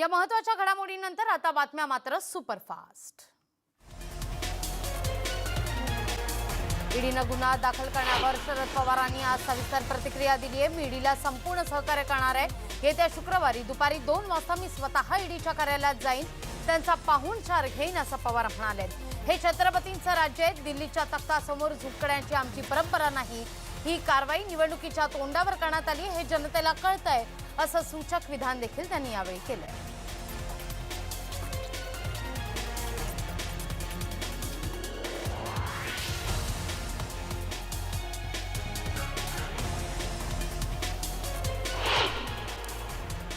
या महत्त्वाच्या घडामोडीनंतर आता बातम्या मात्र सुपरफास्ट. ईडीनं गुन्हा दाखल करण्यावर शरद पवारांनी आज सविस्तर प्रतिक्रिया दिली आहे. मी ईडीला संपूर्ण सहकार्य करणार आहे. येत्या शुक्रवारी दुपारी दोन वाजता मी स्वतः ईडीच्या कार्यालयात जाईन. त्यांचा पाहुणचार घेईन असं पवार म्हणाले. हे छत्रपतींचं राज्य आहे. दिल्लीच्या तख्तासमोर झुकण्याची आमची परंपरा नाही. ही कारवाई निवडणुकीच्या तोंडावर करण्यात आली हे जनतेला कळतंय असं सूचक विधान देखील त्यांनी यावेळी केलं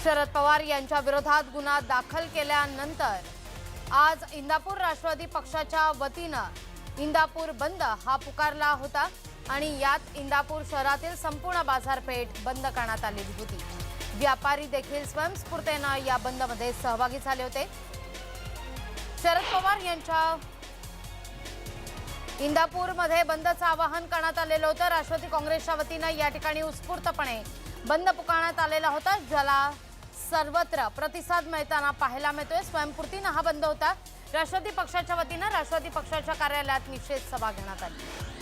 शरद पवार यांच्या विरोधात गुन्हा दाखल केल्यानंतर आज इंदापूर राष्ट्रवादी पक्षाच्या वतीनं इंदापूर बंद हा पुकारला होता. आणि यात इंदापूर शहरातील संपूर्ण बाजारपेठ बंद करण्यात आलेली होती. व्यापारी देखील स्वयंस्फूर्तेनं या बंदमध्ये सहभागी झाले होते. शरद पवार यांच्या इंदापूरमध्ये बंदचं आवाहन करण्यात आलेलं होतं. राष्ट्रवादी काँग्रेसच्या वतीनं या ठिकाणी उत्स्फूर्तपणे बंद पुकारण्यात आलेला होता ज्याला सर्वत्र प्रतिसाद मिळताना पाहायला मिळतोय. स्वयंपूर्तीनं हा बंद होता. राष्ट्रवादी पक्षाच्या वतीनं राष्ट्रवादी पक्षाच्या कार्यालयात निषेध सभा घेण्यात आली.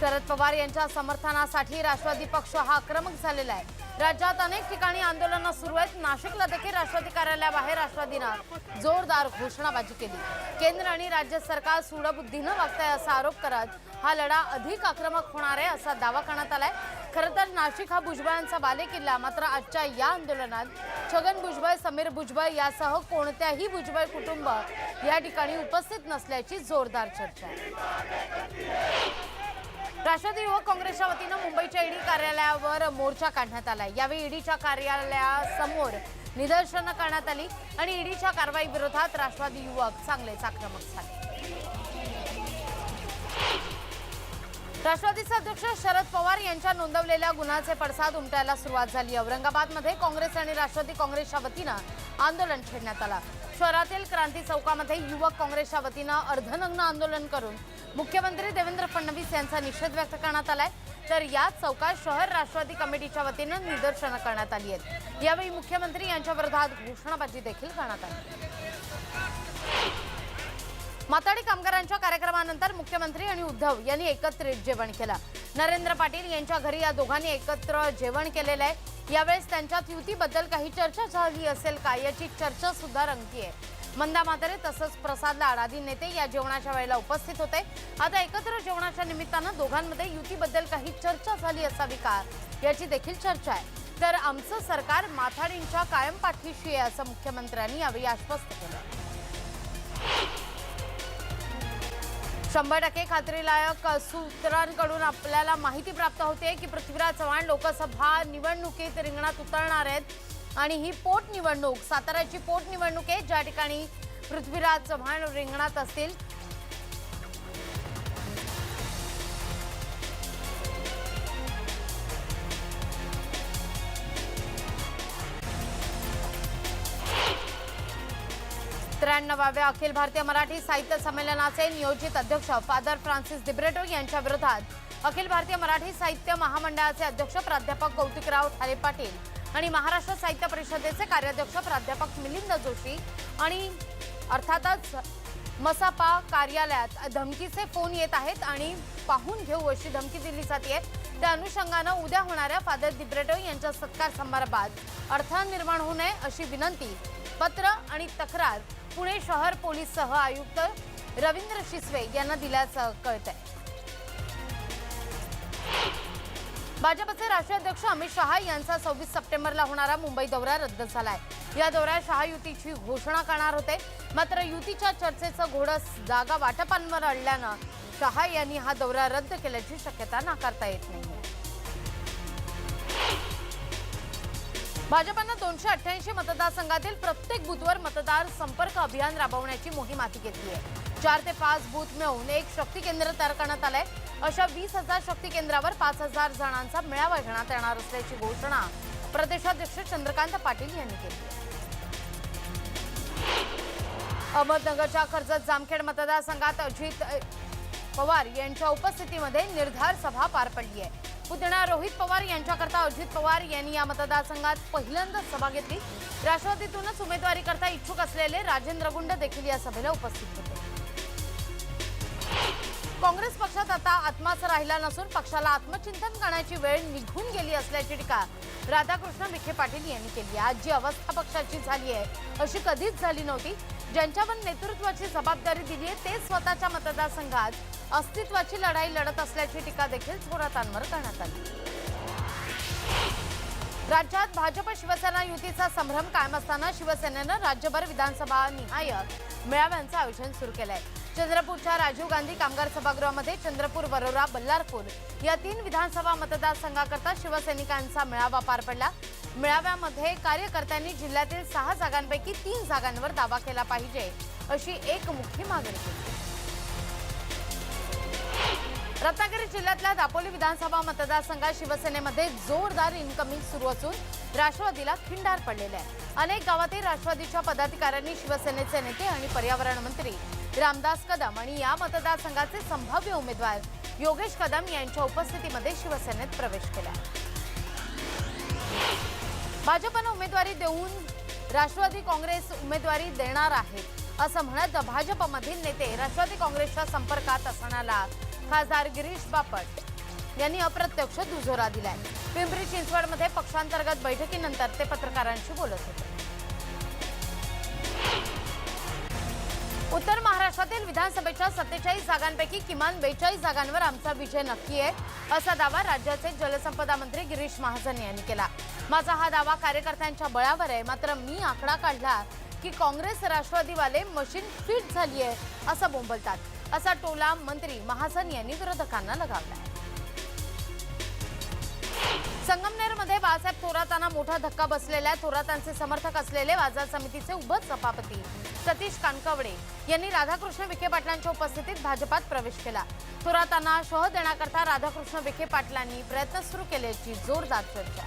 शरद पवार यांच्या समर्थनासाठी राष्ट्रवादी पक्ष हा आक्रमक झालेला आहे. राज्यात अनेक ठिकाणी आंदोलनं सुरू आहेत. नाशिकला देखील राष्ट्रवादी कार्यालयाबाहेर राष्ट्रवादीनं जोरदार घोषणाबाजी केली. केंद्र आणि राज्य सरकार सुडबुद्धीनं वागताय असा आरोप करत हा लढा अधिक आक्रमक होणार आहे असा दावा करण्यात आलाय. खरं तर नाशिक हा भुजबळांचा बालेकिल्ला मात्र आजच्या या आंदोलनात छगन भुजबळ समीर भुजबळ यासह कोणत्याही भुजबळ कुटुंब या ठिकाणी उपस्थित नसल्याची जोरदार चर्चा आहे. राष्ट्रवादी युवक काँग्रेसच्या वतीनं मुंबईच्या ईडी कार्यालयावर मोर्चा काढण्यात आला यावेळी ईडीच्या कार्यालयासमोर निदर्शनं करण्यात आली आणि ईडीच्या कारवाई विरोधात राष्ट्रवादी युवक चांगलेच आक्रमक झाले. राष्ट्रवादीचे अध्यक्ष शरद पवार यांच्या नोंदवलेल्या गुन्ह्याचे पडसाद उमटायला सुरुवात झाली. औरंगाबादमध्ये काँग्रेस आणि राष्ट्रवादी काँग्रेसच्या वतीनं आंदोलन छेडण्यात आलं. शहरातील क्रांती चौकामध्ये युवक काँग्रेसच्या वतीनं अर्धनग्न आंदोलन करून मुख्यमंत्री देवेंद्र फडणवीस यांचा निषेध व्यक्त करण्यात आलाय. तर याच चौकात शहर राष्ट्रवादी कमिटीच्या वतीनं निदर्शनं करण्यात आली आहेत. यावेळी मुख्यमंत्री यांच्या विरोधात घोषणाबाजी देखील करण्यात आली. माताडी कामगारांच्या कार्यक्रमानंतर मुख्यमंत्री आणि उद्धव यांनी एकत्रित जेवण केलं. नरेंद्र पाटील यांच्या घरी या दोघांनी एकत्र जेवण केलेलं आहे. यावेळेस त्यांच्यात युतीबद्दल काही चर्चा झाली असेल का? याची चर्चा सुद्धा रंगतीये. मंदा म्हातारे तसंच प्रसाद लाड नेते या जेवणाच्या वेळेला उपस्थित होते. आता एकत्र जेवणाच्या निमित्तानं दोघांमध्ये युतीबद्दल काही चर्चा झाली असावी का? याची देखील चर्चा आहे. तर आमचं सरकार माथाडींच्या कायम पाठीशी आहे असं मुख्यमंत्र्यांनी यावेळी आश्वस्त केलं. शंभर टक्के खात्रीलायक सूत्रांकडून आपल्याला माहिती प्राप्त होते की पृथ्वीराज चव्हाण लोकसभा निवडणुकीत रिंगणात उतरणार आहेत. आणि ही पोटनिवडणूक साताऱ्याची पोटनिवडणूक आहे. ज्या ठिकाणी पृथ्वीराज चव्हाण रिंगणात असतील. त्र्याण्णवाव्या अखिल भारतीय मराठी साहित्य संमेलनाचे नियोजित अध्यक्ष फादर फ्रान्सिस दिब्रेटो यांच्या विरोधात अखिल भारतीय मराठी साहित्य महामंडळाचे अध्यक्ष प्राध्यापक कौतिकराव ठाले पाटील आणि महाराष्ट्र साहित्य परिषदेचे कार्याध्यक्ष प्राध्यापक मिलिंद जोशी आणि अर्थातच मसापा कार्यालयात धमकीचे फोन येत आहेत आणि पाहून घेऊ अशी धमकी दिली जाते त्या अनुषंगानं उद्या होणाऱ्या फादर दिब्रेटो यांच्या सत्कार समारंभात अडथळा निर्माण होऊ नये अशी विनंती पत्र आणि तक्रार पुणे शहर पोलीस सह आयुक्त रवींद्र शिसवे यांना दिल्याचं आहे भाजपचे राष्ट्रीय अध्यक्ष अमित शहा यांचा सव्वीस सप्टेंबरला होणारा मुंबई दौरा रद्द झालाय. या दौऱ्यात शहा युतीची घोषणा करणार होते. मात्र युतीच्या चर्चेचं घोडस जागा वाटपांवर अडल्यानं शहा यांनी हा दौरा रद्द केल्याची शक्यता नाकारता येत नाही भाजपनं दोनशे अठ्ठ्याऐंशी मतदारसंघातील प्रत्येक बूथवर मतदार संपर्क अभियान राबवण्याची मोहीम हाती घेतली आहे. चार ते पाच बूथ मिळवून एक शक्ती केंद्र तयार करण्यात आलंय. अशा वीस हजार शक्ती केंद्रावर पाच हजार जणांचा मेळावा घेण्यात येणार असल्याची घोषणा प्रदेशाध्यक्ष चंद्रकांत पाटील यांनी केली आहे. अहमदनगरच्या कर्जत जामखेड मतदारसंघात अजित पवार यांच्या उपस्थितीमध्ये निर्धार सभा पार पडली आहे. पुतण्या रोहित पवार यांच्याकरता अजित पवार यांनी या मतदारसंघात पहिल्यांदाच सभा घेतली. राष्ट्रवादीतूनच उमेदवारी करता इच्छुक असलेले राजेंद्र गुंड देखील या सभेला उपस्थित होते. काँग्रेस पक्षात आता आत्माच राहिला नसून पक्षाला आत्मचिंतन करण्याची वेळ निघून गेली असल्याची टीका राधाकृष्ण विखे पाटील यांनी केली आज जी अवस्था पक्षाची झाली आहे अशी कधीच झाली नव्हती. ज्यांच्यावर नेतृत्वाची जबाबदारी दिली आहे ते स्वतःच्या मतदारसंघात अस्तित्वाची लढाई लढत असल्याची टीका देखील थोरातांवर करण्यात आली. राज्यात भाजप शिवसेना युतीचा संभ्रम कायम असताना शिवसेनेनं राज्यभर विधानसभा निहाय मेळाव्यांचं आयोजन सुरू केलंय. चंद्रपूरच्या राजीव गांधी कामगार सभागृहामध्ये चंद्रपूर वरोरा बल्लारपूर या तीन विधानसभा मतदारसंघाकरता शिवसैनिकांचा मेळावा पार पडला. मेळाव्यामध्ये कार्यकर्त्यांनी जिल्ह्यातील सहा जागांपैकी तीन जागांवर दावा केला पाहिजे अशी एक मुख्य मागणी केली. जिल्ह्यातल्या दापोली विधानसभा मतदारसंघात शिवसेनेमध्ये जोरदार इनकमिंग सुरू असून राष्ट्रवादीला खिंडार पडलेले आहे. अनेक गावातील राष्ट्रवादीच्या पदाधिकाऱ्यांनी शिवसेनेचे नेते आणि पर्यावरण मंत्री रामदास कदम आणि या मतदारसंघाचे संभाव्य उमेदवार योगेश कदम यांच्या उपस्थितीमध्ये शिवसेनेत प्रवेश केला भाजपनं उमेदवारी देऊन राष्ट्रवादी काँग्रेस उमेदवारी देणार आहे असं म्हणत भाजपमधील नेते राष्ट्रवादी काँग्रेसच्या संपर्कात असण्याला खासदार गिरीश बापट यांनी अप्रत्यक्ष दुजोरा दिलाय. पिंपरी चिंचवडमध्ये पक्षांतर्गत बैठकीनंतर ते पत्रकारांशी बोलत होते. उत्तर महाराष्ट्रातील विधानसभेच्या सत्तेचाळीस जागांपैकी किमान बेचाळीस जागांवर आमचा विजय नक्की आहे असा दावा राज्याचे जलसंपदा मंत्री गिरीश महाजन यांनी केला. माझा हा दावा कार्यकर्त्यांच्या बळावर आहे मात्र मी आकडा काढला की काँग्रेस राष्ट्रवादीवाले मशीन फिट झाली आहे असं बोंबलतात. असा टोला मंत्री महाजन यांनी विरोधकांना लगावला संगमनेरमध्ये बाळासाहेब थोरातांना मोठा धक्का बसलेल्या थोरातांचे समर्थक असलेले बाजार समितीचे उभच सभापती सतीश कानकवडे यांनी राधाकृष्ण विखे पाटलांच्या उपस्थितीत भाजपात प्रवेश केला. थोरातांना शह देण्याकरता राधाकृष्ण विखे पाटलांनी प्रयत्न सुरू केल्याची जोरदार चर्चा.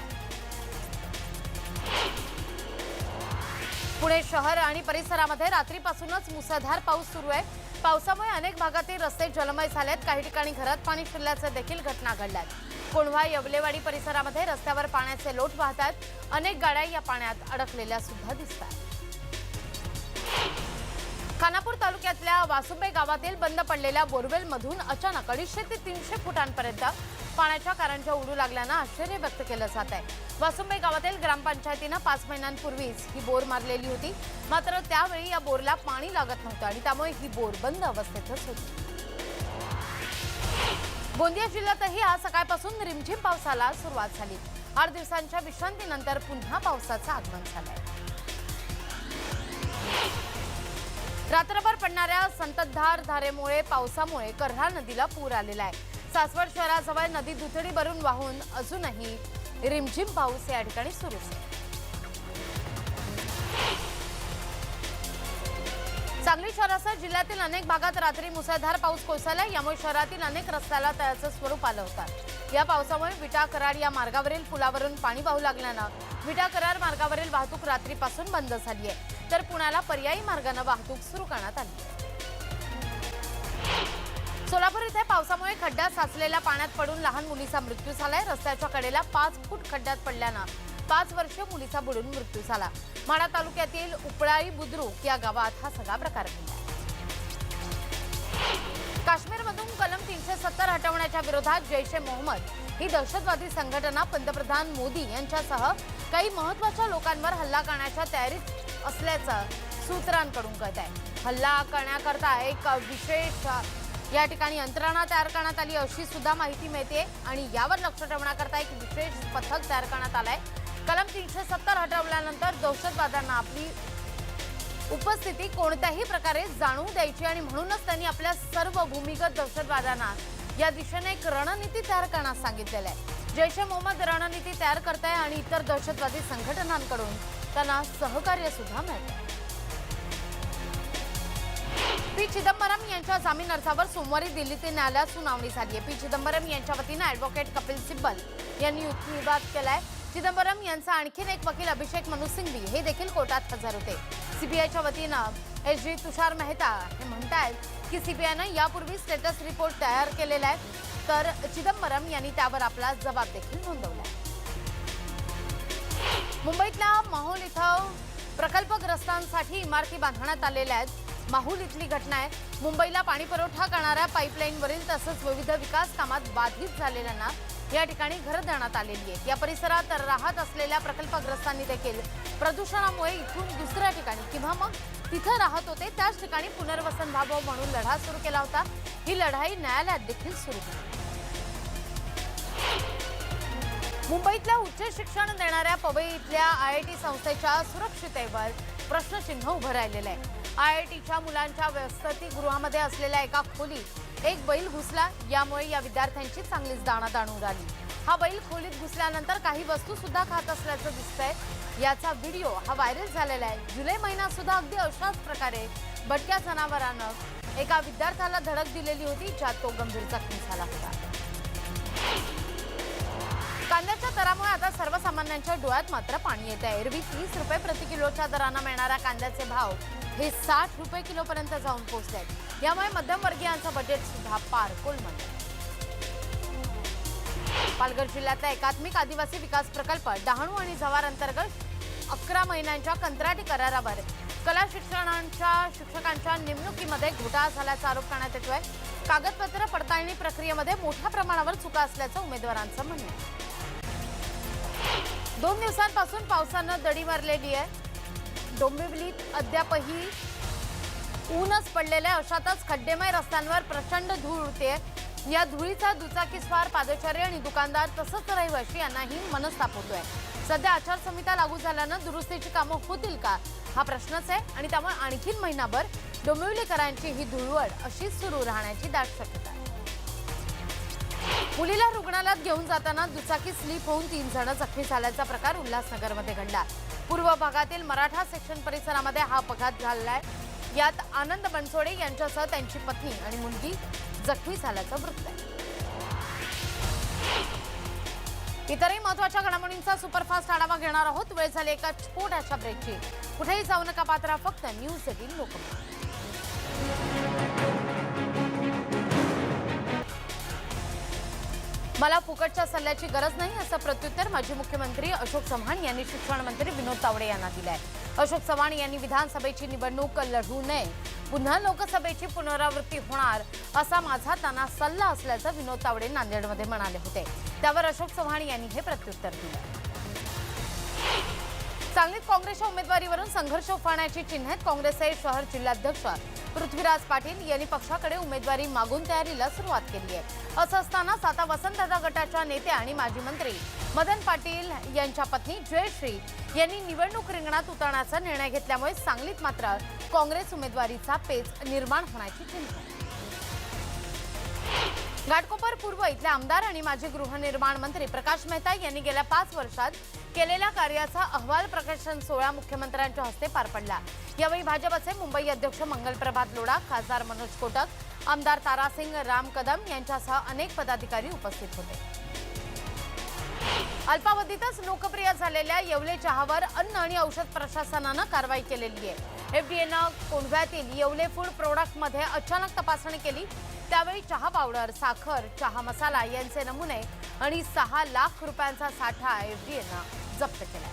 पुणे शहर आणि परिसरामध्ये रात्रीपासूनच मुसळधार पाऊस सुरू आहे. पावसामुळे अनेक भागातील रस्ते जलमय झालेत. काही ठिकाणी घरात पाणी शिरल्याच्या देखील घटना घडल्यात. कोंढवा येवलेवाडी परिसरामध्ये रस्त्यावर पाण्याचे लोट वाहतात अनेक गाड्या या पाण्यात अडकलेल्या सुद्धा दिसतात खानापूर तालुक्यातल्या वासुंबे गावातील बंद पडलेल्या बोरवेलमधून अचानक अडीचशे ते तीनशे फुटांपर्यंत पाण्याच्या कारंजा उडू लागल्यानं आश्चर्य व्यक्त केलं जात आहे. वासुंबे गावातील ग्रामपंचायतीनं पाच महिन्यांपूर्वीच ही बोर मारलेली होती. मात्र त्यावेळी या बोरला पाणी लागत नव्हतं आणि त्यामुळे ही बोर बंद अवस्थेतच होती. गोंदिया जिल्ह्यातही आज सकाळपासून रिमझिम पावसाला सुरुवात झाली. आठ दिवसांच्या विश्रांतीनंतर पुन्हा पावसाचं आगमन झालंय. रात्रभर पडणाऱ्या संततधार धारेमुळे पावसामुळे करहा नदीला पूर आलेला आहे. सासवड शहराजवळ नदी दुथडी भरून वाहून अजूनही रिमझिम पाऊस या ठिकाणी सुरूच आहे. सांगली शहरासह जिल्ह्यातील अनेक भागात रात्री मुसळधार पाऊस कोसळला यामुळे शहरातील अनेक रस्त्याला तळ्याचं स्वरूप आलं होतं. या पावसामुळे विटा कराड या मार्गावरील पुलावरून पाणी वाहू लागल्यानं विटा कराड मार्गावरील वाहतूक रात्रीपासून बंद झाली आहे. तर पुण्याला पर्यायी मार्गानं वाहतूक सुरू करण्यात आली. सोलापूर इथे पावसामुळे खड्ड्यात साचलेल्या पाण्यात पडून लहान मुलीचा मृत्यू झालाय. रस्त्याच्या कडेला पाच फूट खड्ड्यात पडल्यानं पाच वर्ष मुलीचा बुडून मृत्यू झाला. माडा तालुक्यातील उपळाई बुद्रुक या गावात हा सगळा प्रकार घडला. काश्मीरमधून कलम तीनशे सत्तर हटवण्याच्या विरोधात जैश ए मोहम्मद ही दहशतवादी संघटना पंतप्रधान मोदी यांच्यासह काही महत्त्वाच्या लोकांवर हल्ला करण्याच्या तयारीत असल्याचं सूत्रांकडून कळत आहे हल्ला करण्याकरता एक विशेष या ठिकाणी यंत्रणा तयार करण्यात आली अशी सुद्धा माहिती मिळते आणि यावर लक्ष ठेवण्याकरता एक विशेष पथक तयार करण्यात आलंय. कलम तीनशे सत्तर हटवल्यानंतर दहशतवाद्यांना आपली उपस्थिती कोणत्याही प्रकारे जाणून द्यायची आणि म्हणूनच त्यांनी आपल्या सर्व भूमिगत दहशतवाद्यांना या दिशेने एक रणनीती तयार करण्यास सांगितलेलं आहे. जैश ए मोहम्मद रणनीती तयार करताय आणि इतर दहशतवादी संघटनांकडून त्यांना सहकार्य सुद्धा मिळतं. पी. चिदंबरम यांच्या जामीन अर्जावर सोमवारी दिल्लीतील न्यायालयात सुनावणी झाली आहे. पी. चिदंबरम यांच्या वतीनं ॲडव्होकेट कपिल सिब्बल यांनी युक्तिवाद केलाय. चिदंबरम यांचा आणखीन एक वकील अभिषेक मनु सिंघवी हे देखील कोर्टात हजर होते. सीबीआयच्या वतीनं एस. जी. तुषार मेहता हे म्हणतायत की सीबीआयनं यापूर्वी स्टेटस रिपोर्ट तयार केलेला आहे. तर चिदंबरम यांनी त्यावर आपला जबाब देखील नोंदवला मुंबईतल्या माहूल इथं प्रकल्पग्रस्तांसाठी इमारती बांधण्यात आलेल्या आहेत. माहूल इथली घटना आहे. मुंबईला पाणी पुरवठा करणाऱ्या पाईपलाईनवरील तसंच विविध विकास कामात बाधित झालेल्यांना या ठिकाणी घरं देण्यात आलेली आहेत. या परिसरात राहत असलेल्या प्रकल्पग्रस्तांनी देखील प्रदूषणामुळे इथून दुसऱ्या ठिकाणी किंवा मग तिथं राहत होते. त्याच ठिकाणी पुनर्वसन व्हावं म्हणून लढा सुरू केला होता. ही लढाई न्यायालयात देखील सुरू केली मुंबईतल्या उच्च शिक्षण देणाऱ्या पवई इथल्या आय आय टी संस्थेच्या सुरक्षितेवर प्रश्नचिन्ह उभं राहिलेलं आहे. आय आय टीच्या मुलांच्या वसतिगृहामध्ये असलेल्या एका खोलीत एक बैल घुसला. यामुळे या विद्यार्थ्यांची चांगलीच दाणादाण उडाली. हा बैल खोलीत घुसल्यानंतर काही वस्तू सुद्धा खात असल्याचं दिसतंय. याचा व्हिडिओ हा व्हायरल झालेला आहे. जुलै महिना सुद्धा अगदी अशाच प्रकारे भटक्या जनावरानं एका विद्यार्थ्याला धडक दिलेली होती ज्यात तो गंभीर जखमी झाला होता. दरामुळे आता सर्वसामान्यांच्या डोळ्यात मात्र पाणी येत आहे. एरवी तीस रुपये प्रति किलोच्या दरानं मिळणाऱ्या कांद्याचे भाव हे साठ रुपये किलोपर्यंत जाऊन पोहोचले आहेत. यामुळे मध्यमवर्गीयांचं बजेट सुद्धा पार कोलमडलं पालघर जिल्ह्यातला एकात्मिक आदिवासी विकास प्रकल्प डहाणू आणि जव्हार अंतर्गत अकरा महिन्यांच्या कंत्राटी करारावर कला शिक्षणांच्या शिक्षकांच्या नेमणुकीमध्ये घोटाळा झाल्याचा आरोप करण्यात येतोय. कागदपत्र पडताळणी प्रक्रियेमध्ये मोठ्या प्रमाणावर चुका असल्याचं उमेदवारांचं म्हणणं आहे. दोन दिवसांपासून पावसानं दडी मारलेली आहे. डोंबिवलीत अद्यापही ऊनच पडलेलं आहे. अशातच खड्डेमय रस्त्यांवर प्रचंड धूळ उडते या धुळीचा दुचाकीस्वार पादचारी आणि दुकानदार तसंच रहिवाशी यांनाही मनस्ताप होतोय सध्या आचारसंहिता लागू झाल्यानं दुरुस्तीची कामं होतील का? हा प्रश्नच आहे आणि त्यामुळे आणखीन महिनाभर डोंबिवलीकरांची ही धुळवड अशीच सुरू राहण्याची दाट शक्यता आहे. मुलीला रुग्णालयात घेऊन जाताना दुचाकी स्लिप होऊन तीन जण जखमी झाल्याचा प्रकार उल्हासनगरमध्ये घडला. पूर्व भागातील मराठा सेक्शन परिसरामध्ये हा अपघात झालेला आहे यात आनंद बनसोडे यांच्यासह त्यांची पत्नी आणि मुलगी जखमी झाल्याचं वृत्त आहे. इतरही महत्त्वाच्या घडामोडींचा सुपरफास्ट आढावा घेणार आहोत. वेळ झाली एका छोट्याशा ब्रेकची कुठेही जाऊ नका पात्रा. फक्त न्यूज एटीन लोकमत. मला फुकटच्या सल्ल्याची गरज नाही असं प्रत्युत्तर माजी मुख्यमंत्री अशोक चव्हाण यांनी शिक्षण मंत्री विनोद तावडे यांना दिलं आहे अशोक चव्हाण यांनी विधानसभेची निवडणूक लढू नये. पुन्हा लोकसभेची पुनरावृत्ती होणार असा माझा त्यांना सल्ला असल्याचं विनोद तावडे नांदेडमध्ये म्हणाले होते. त्यावर अशोक चव्हाण यांनी हे प्रत्युत्तर दिलं. सांगलीत काँग्रेसच्या उमेदवारीवरून संघर्ष उफाळण्याची चिन्ह आहेत काँग्रेसचे शहर जिल्हाध्यक्ष पृथ्वीराज पाटील यांनी पक्षाकडे उमेदवारी मागून तयारीला सुरुवात केली आहे. असं असताना आता वसंतदादा गटाच्या नेत्या आणि माजी मंत्री मदन पाटील यांच्या पत्नी जयश्री यांनी निवडणूक रिंगणात उतरण्याचा निर्णय घेतल्यामुळे सांगलीत मात्र काँग्रेस उमेदवारीचा पेच निर्माण होण्याची चिंता. घाटकोपर पूर्व इथले आमदार आणि माजी गृहनिर्माण मंत्री प्रकाश मेहता यांनी गेल्या पाच वर्षात केलेल्या कार्याचा अहवाल प्रकाशन सोहळा मुख्यमंत्र्यांच्या हस्ते पार पडला. यावेळी भाजपचे मुंबई अध्यक्ष मंगलप्रभात लोढा खासदार मनोज कोटक आमदार तारासिंग राम कदम यांच्यासह अनेक पदाधिकारी उपस्थित होते. अल्पावधीतच लोकप्रिय झालेल्या येवले चहावर अन्न आणि औषध प्रशासनानं कारवाई केलेली आहे. एफडीएनं कोंढव्यातील येवले फूड प्रोडक्टमध्ये अचानक तपासणी केली त्यावेळी चहा पावडर साखर चहा मसाला यांचे नमुने आणि सहा लाख रुपयांचा साठा एफडीएनं जप्त केला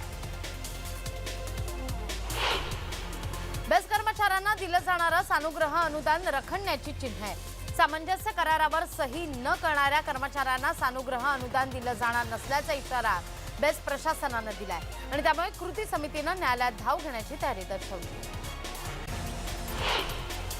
बेस्ट कर्मचाऱ्यांना दिलं जाणारं सानुग्रह अनुदान रखडण्याची चिन्ह आहे. सामंजस्य करारावर सही न करणाऱ्या कर्मचाऱ्यांना सानुग्रह अनुदान दिलं जाणार नसल्याचा इशारा बेस्ट प्रशासनानं दिलाय. आणि त्यामुळे कृती समितीनं न्यायालयात धाव घेण्याची तयारी दर्शवली.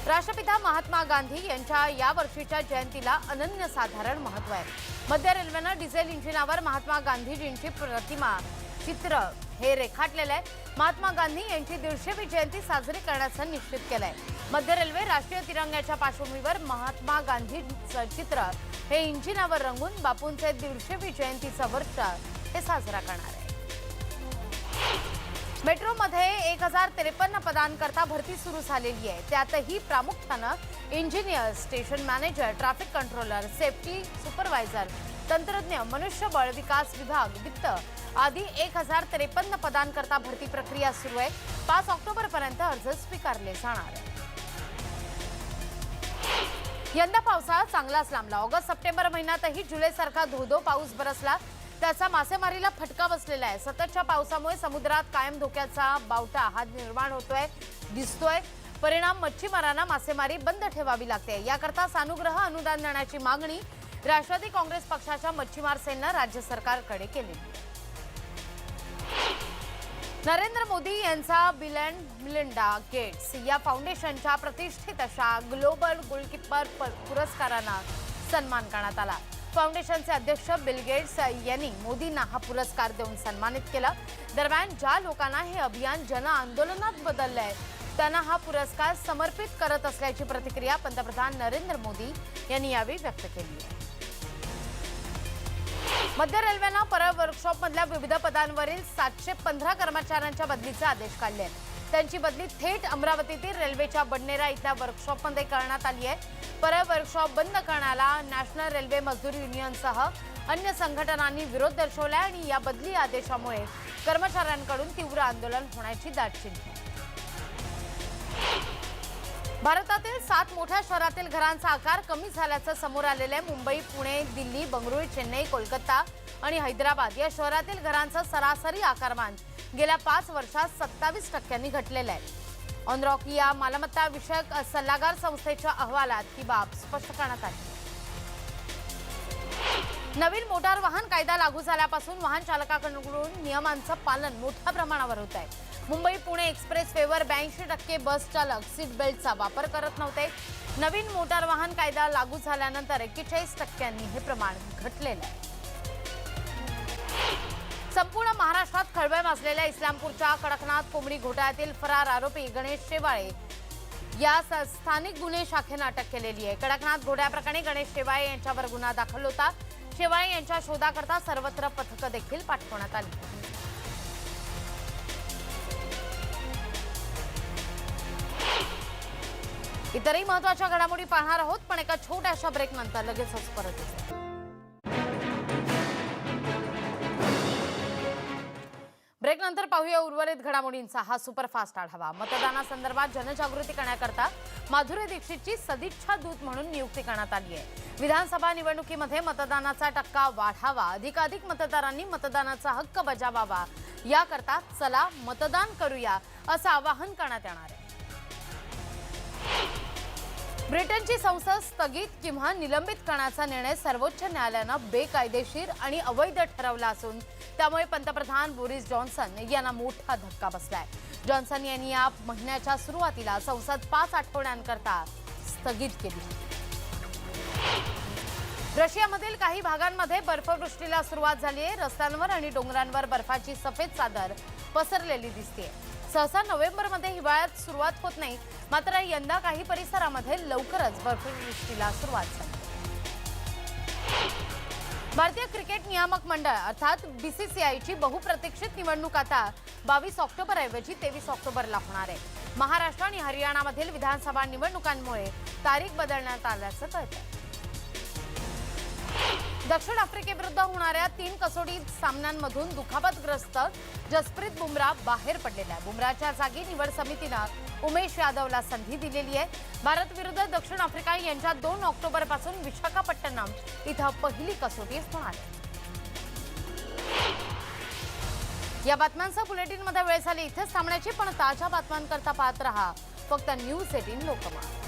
राष्ट्रपिता महात्मा गांधी यांच्या या वर्षीच्या जयंतीला अनन्यसाधारण महत्त्व आहे. मध्य रेल्वेनं डिझेल इंजिनावर महात्मा गांधीजींची प्रतिमा चित्र हे रेखाटलेलं आहे. महात्मा गांधी यांची दीडशेवी जयंती साजरी करण्याचं निश्चित केलंय. मध्य रेल्वे राष्ट्रीय तिरंग्याच्या पार्श्वभूमीवर महात्मा गांधीचं चित्र हे इंजिनावर रंगून बापूंचे दीडशेवी जयंतीचं वर्ष हे साजरा करणार आहे. मेट्रोमध्ये एक हजार त्रेपन्न पदांकरता भरती सुरू झालेली आहे. त्यातही प्रामुख्यानं engineer station manager traffic controller safety supervisor तंत्रज्ञ मनुष्यबळ विकास विभाग वित्त आदी एक हजार त्रेपन्न पदांकरता भरती प्रक्रिया सुरू आहे. पाच ऑक्टोबरपर्यंत अर्ज स्वीकारले जाणार यंदा पावसाळा चांगलाच लांबला. ऑगस्ट सप्टेंबर महिन्यातही जुलैसारखा धोधो पाऊस बरसला. त्याचा मासेमारीला फटका बसलेला आहे. सततच्या पावसामुळे समुद्रात कायम धोक्याचा बावटा हा निर्माण होतोय दिसतोय. परिणाम मच्छीमारांना मासेमारी बंद ठेवावी लागते. याकरता सानुग्रह अनुदान देण्याची मागणी राष्ट्रवादी काँग्रेस पक्षाच्या मच्छीमार सेलनं राज्य सरकारकडे केली. नरेंद्र मोदी यांचा बिल अँड मिलिंडा गेट्स या फाउंडेशनच्या प्रतिष्ठित अशा ग्लोबल गोलकीपर पुरस्कारांना सन्मान करण्यात आला. फाउंडेशनचे अध्यक्ष बिल गेट्स यांनी मोदींना हा पुरस्कार देऊन सन्मानित केला. दरम्यान ज्या लोकांना हे अभियान जनआंदोलनात आंदोलनात आहे त्यांना हा पुरस्कार समर्पित करत असल्याची प्रतिक्रिया पंतप्रधान नरेंद्र मोदी यांनी यावेळी व्यक्त केली आहे. मध्य रेल्वेनं परळ वर्कशॉपमधल्या विविध पदांवरील सातशे पंधरा कर्मचाऱ्यांच्या बदलीचे आदेश काढले आहेत त्यांची बदली थेट अमरावतीतील रेल्वेच्या बडनेरा इथल्या वर्कशॉपमध्ये करण्यात आली आहे. परळ वर्कशॉप बंद करण्याला नॅशनल रेल्वे मजदूर युनियनसह अन्य संघटनांनी विरोध दर्शवला आणि या बदली आदेशामुळे कर्मचाऱ्यांकडून तीव्र आंदोलन होण्याची दाट चिन्ह भारतातील सात मोठ्या शहरातील घरांचा आकार कमी झाल्याचं समोर आलेलं आहे. मुंबई पुणे दिल्ली बंगळुरू चेन्नई कोलकाता आणि हैदराबाद या शहरातील घरांचं सरासरी आकारमान गेल्या पाच वर्षात सत्तावीस टक्क्यांनी घटलेलं आहे. ऑनरॉक या मालमत्ता विषयक सल्लागार संस्थेच्या अहवालात ही बाब स्पष्ट करण्यात आली. नवीन मोटार वाहन कायदा लागू झाल्यापासून वाहन चालकाकडून नियमांचं पालन मोठ्या प्रमाणावर होत आहे. मुंबई पुणे एक्सप्रेस वेवर ब्याऐंशी टक्के बस चालक सीट बेल्टचा वापर करत नव्हते. नवीन मोटार वाहन कायदा लागू झाल्यानंतर एक्केचाळीस टक्क्यांनी हे प्रमाण घटलेलं आहे. संपूर्ण महाराष्ट्रात खळबळ माजलेल्या इस्लामपूरच्या कडकनाथ कोंबडी घोटाळ्यातील फरार आरोपी गणेश शेवाळे. या स- स्थानिक गुन्हे शाखेनं अटक केलेली आहे. कडकनाथ घोड्याप्रकरणी गणेश शेवाळे यांच्यावर गुन्हा दाखल होता. शेवाळे यांच्या शोधाकरता सर्वत्र पथकं देखील पाठवण्यात आली. इतरही महत्त्वाच्या घडामोडी पाहणार आहोत पण एका छोट्याशा ब्रेक नंतर लगेचच परत ब्रेकनंतर ब्रेक नंतर पाहूया उर्वरित घडामोडींचा. हा सुपरफास्ट आढावा. मतदानासंदर्भात जनजागृती करण्याकरता माधुरी दीक्षितची सदिच्छा दूत म्हणून नियुक्ती करण्यात आली आहे. विधानसभा निवडणुकीमध्ये मतदानाचा टक्का वाढावा अधिकाधिक मतदारांनी मतदानाचा हक्क बजावावा. याकरता चला मतदान करूया असं आवाहन करण्यात येणार आहे. ब्रिटनची संसद स्थगित किंवा निलंबित करण्याचा निर्णय सर्वोच्च न्यायालयानं बेकायदेशीर आणि अवैध ठरवला असून त्यामुळे पंतप्रधान बोरिस जॉन्सन यांना मोठा धक्का बसलाय. जॉन्सन यांनी या महिन्याच्या सुरुवातीला संसद पाच आठवड्यांकरता स्थगित केली. रशियामधील काही भागांमध्ये बर्फवृष्टीला सुरुवात झाली आहे रस्त्यांवर आणि डोंगरांवर बर्फाची सफेद चादर पसरलेली दिसते सहसा नोव्हेंबरमध्ये हिवाळ्यात सुरुवात होत नाही. मात्र यंदा काही परिसरामध्ये लवकरच बर्फवृष्टीला सुरुवात झाली. भारतीय क्रिकेट नियामक मंडळ अर्थात बीसीसीआयची बहुप्रतीक्षित निवडणूक आता बावीस ऑक्टोबरऐवजी तेवीस ऑक्टोबरला होणार आहे. महाराष्ट्र आणि हरियाणामधील विधानसभा निवडणुकांमुळे तारीख बदलण्यात आल्याचं कळतं दक्षिण आफ्रिकेविरुद्ध होणाऱ्या तीन कसोटी सामन्यांमधून दुखापतग्रस्त जसप्रीत बुमराह बाहेर पडलेला आहे बुमराहच्या जागी निवड समितीनं उमेश यादवला संधी दिलेली आहे. भारत विरुद्ध दक्षिण आफ्रिका यांच्या दोन ऑक्टोबरपासून विशाखापट्टणम इथं पहिली कसोटी होणार आहे या बातम्यांचं बुलेटिनमध्ये वेळ झाली. इथेच थांबण्याची पण ताज्या बातम्यांकरता पाहत रहा. फक्त न्यूज एटीन लोकमत.